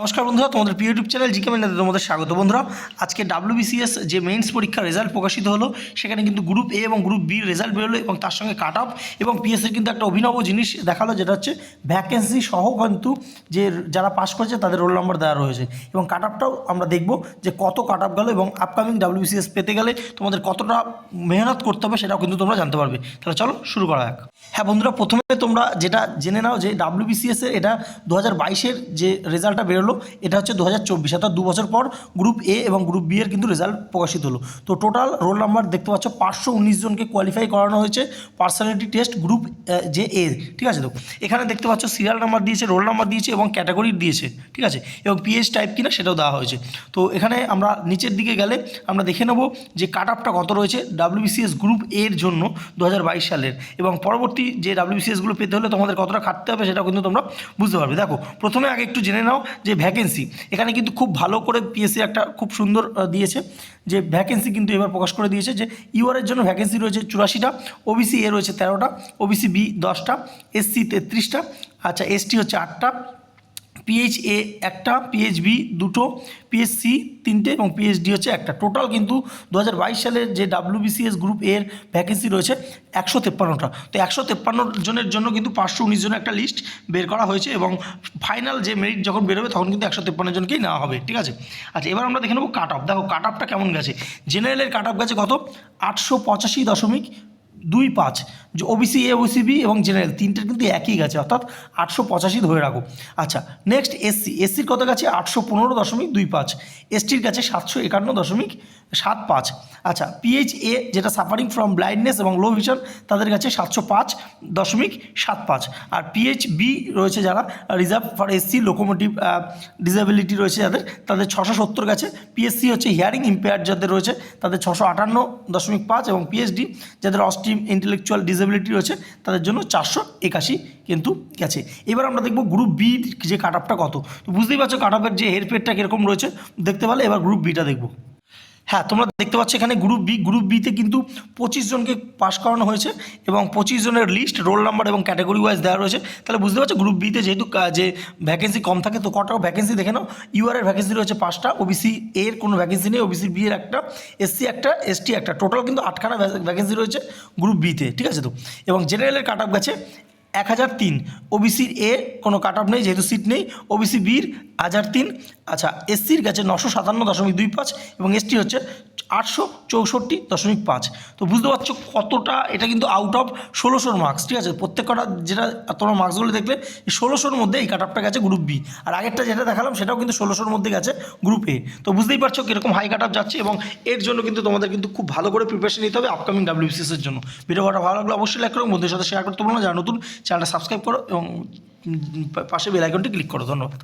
নমস্কার বন্ধুরা, তোমাদের প্রিয় ইউটিউব চ্যানেল জিকে মেনাতে তোমাদের স্বাগত বন্ধুরা। আজকে ডাব্লিউবিসিএস যে মেইনস পরীক্ষার রেজাল্ট প্রকাশিত হলো, সেখানে কিন্তু গ্রুপ এ এবং গ্রুপ বির রেজাল্ট বেরোলো এবং তার সঙ্গে কাট অফ এবং পিএসসির কিন্তু একটা অভিনব জিনিস দেখাল, যেটা হচ্ছে ভ্যাকেন্সি সহ কিন্তু যে যারা পাস করেছে তাদের রোল নম্বর দেওয়া রয়েছে। এবং কাট অফটাও আমরা দেখব যে কত কাট অফ গেলো এবং আপকামিং ডাব্লিউবিসিএস পেতে গেলে তোমাদের কতটা মেহনত করতে হবে সেটাও কিন্তু তোমরা জানতে পারবে। তাহলে চলো শুরু করা যাক। হ্যাঁ বন্ধুরা, প্রথমে তোমরা যেটা জেনে নাও যে ডাব্লিউবিসিএস এর এটা দু হাজার বাইশের যে রেজাল্টটা বেরোলো এটা হচ্ছে দু হাজার চব্বিশ। অর্থাৎ দু বছর পর গ্রুপ এ এবং গ্রুপ বি এর কিন্তু রেজাল্ট প্রকাশিত হলো। তো টোটাল রোল নাম্বার দেখতে পাচ্ছ, পাঁচশো উনিশ জনকে কোয়ালিফাই করানো হয়েছে পার্সোনালিটি টেস্ট গ্রুপ যে এ ঠিক আছে তো? এখানে দেখতে পাচ্ছ সিরিয়াল নাম্বার দিয়েছে রোল নাম্বার দিয়েছে এবং ক্যাটাগরি দিয়েছে, ঠিক আছে? এবং পিএইচ টাইপ কিনা সেটাও দেওয়া হয়েছে। তো এখানে আমরা নিচের দিকে গেলে আমরা দেখে নেব যে কাট আপটা কত রয়েছে ডাব্লিউবিসিএস গ্রুপ এর জন্য দু হাজার বাইশ সালের। এবং পরবর্তী যে ডাব্লিউবিসিএসগুলো পেতে হলে তোমাদের কতটা খাটতে হবে সেটাও কিন্তু তোমরা বুঝতে পারবে। দেখো, প্রথমে আগে একটু জেনে নাও যে ভ্যাকেন্সি এখানে কিন্তু খুব ভালো করে পিএসসি একটা খুব সুন্দর দিয়েছে যে ভ্যাকেন্সি কিন্তু এবার প্রকাশ করে দিয়েছে যে ইউআরের জন্য ভ্যাকেন্সি রয়েছে চুরাশিটা ওবিসি এ রয়েছে তেরোটা ওবিসি বি দশটা এসসি তেত্রিশটা আচ্ছা এসটি হচ্ছে আটটা পিএইচ এ একটা পিএইচবি দুটো পিএসসি তিনটে এবং পিএইচডি হচ্ছে একটা। টোটাল কিন্তু দু হাজার বাইশ সালের যে ডাব্লিউবিসিএস গ্রুপ এর ভ্যাকেন্সি রয়েছে একশো তেপ্পান্নটা। তো একশো তেপ্পান্ন জনের জন্য কিন্তু পাঁচশো উনিশ জনের একটা লিস্ট বের করা হয়েছে এবং ফাইনাল যে মেরিট যখন বেরোবে তখন কিন্তু একশো তেপ্পান্ন জনকেই নেওয়া হবে, ঠিক আছে? আচ্ছা এবার আমরা দেখে নেব কাট অফ দেখো কাট অফটা কেমন গেছে? জেনারেলের কাট অফ গেছে কত? আটশো পঁচাশি দশমিক দুই পাঁচ, যে ওবিসি এ ওবিসি বি এবং জেনারেল তিনটের কিন্তু একই গেছে, অর্থাৎ আটশো পঁচাশি ধরে রাখো। আচ্ছা নেক্সট এসসি এসসির কত গেছে? আটশো পনেরো দশমিক দুই পাঁচ। এসটির কাছে সাতশো একান্ন দশমিক সাত পাঁচ। আচ্ছা পিএইচ এ যেটা সাফারিং ফ্রম ব্লাইন্ডনেস এবং লো ভিশন তাদের কাছে সাতশো পাঁচ দশমিক সাত পাঁচ। আর পিএইচ বি রয়েছে যারা reserve for SC locomotive disability রয়েছে যাদের, তাদের ছশো সত্তর গেছে। পিএসসি হচ্ছে হিয়ারিং ইম্পেয়ার্ড যাদের রয়েছে, তাদের ছশো আটান্ন দশমিক পাঁচ এবং পিএইচডি যাদের অস্টিম ইন্টেলেকচুয়াল ডিসেবিলিটি রয়েছে, তাদের জন্য চারশো একাশি কিন্তু গেছে। এবার আমরা দেখব গ্রুপ বি যে কাট আপটা কত। তো বুঝতেই পারছ কাট আপের যে হেরফেরটা কীরকম রয়েছে, দেখতে পারলে এবার গ্রুপ বিটা দেখব। হ্যাঁ তোমরা দেখতে পাচ্ছ এখানে গ্রুপ বি গ্রুপ বিতে কিন্তু পঁচিশ জনকে পাস করানো হয়েছে এবং পঁচিশ জনের লিস্ট রোল নাম্বার এবং ক্যাটাগরি ওয়াইজ দেওয়া রয়েছে। তাহলে বুঝতে পারছ গ্রুপ বিতে যেহেতু যে ভ্যাকেন্সি কম থাকে, তো কটা ভ্যাকেন্সি দেখে নাও। ইউআর এর ভ্যাকেন্সি রয়েছে পাঁচটা ওবিসি এর কোনো ভ্যাকেন্সি নেই ওবিসি বি এর একটা এসসি একটা এসটি একটা। টোটাল কিন্তু আটখানা ভ্যাকেন্সি রয়েছে গ্রুপ বিতে ঠিক আছে তো? এবং জেনারেলের কাট আপ গেছে এক হাজার তিন। ওবিসির এ কোনো কাট অফ নেই, যেহেতু সিট নেই। ওবিসি বির হাজার তিন। আচ্ছা এসসির কাছে নশো সাতান্ন দশমিক দুই পাঁচ এবং এসটি হচ্ছে আটশো চৌষট্টি দশমিক পাঁচ। তো বুঝতে পারছ কতটা এটা কিন্তু আউট অফ ষোলোশোর মার্কস ঠিক আছে? প্রত্যেক কটা যেটা তোমার মার্কসগুলো দেখলে ষোলোশোর মধ্যে এই কাট অফটা গেছে গ্রুপ বি আর আগেরটা যেটা দেখালাম, সেটাও কিন্তু ষোলোশোর মধ্যে গেছে গ্রুপ এ তো বুঝতেই পারছ কীরকম হাই কাট অফ যাচ্ছে এবং এর জন্য কিন্তু তোমাদের কিন্তু খুব ভালো করে প্রিপারেশন নিতে হবে আপকামিং ডাব্লিউবিসিএস এর জন্য। ভিডিওটা ভালো লাগলে অবশ্যই লাইক করো, বন্ধুদের সাথে শেয়ার করতে বলো না। যারা নতুন চ্যানেলটা সাবস্ক্রাইব করো এবং পাশে বেল আইকনটি ক্লিক করো। ধন্যবাদ।